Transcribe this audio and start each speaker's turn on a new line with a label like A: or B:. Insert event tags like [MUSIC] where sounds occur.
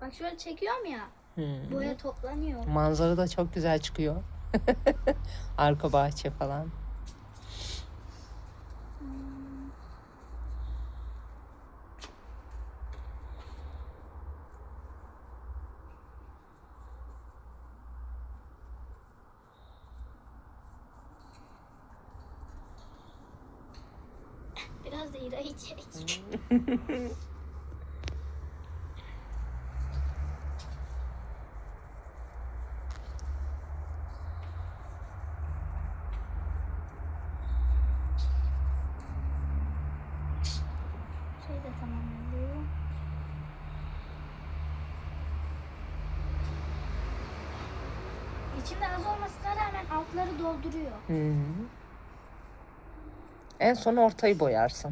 A: Bak şöyle çekiyorum ya.
B: Hı.
A: Boya toplanıyor.
B: Manzara da çok güzel çıkıyor. [LAUGHS] Arka bahçe falan.
A: İra'yı çek. Şey de tamamlanıyor. İçinde az olmasına rağmen altları dolduruyor.
B: Hı. En son ortayı boyarsın.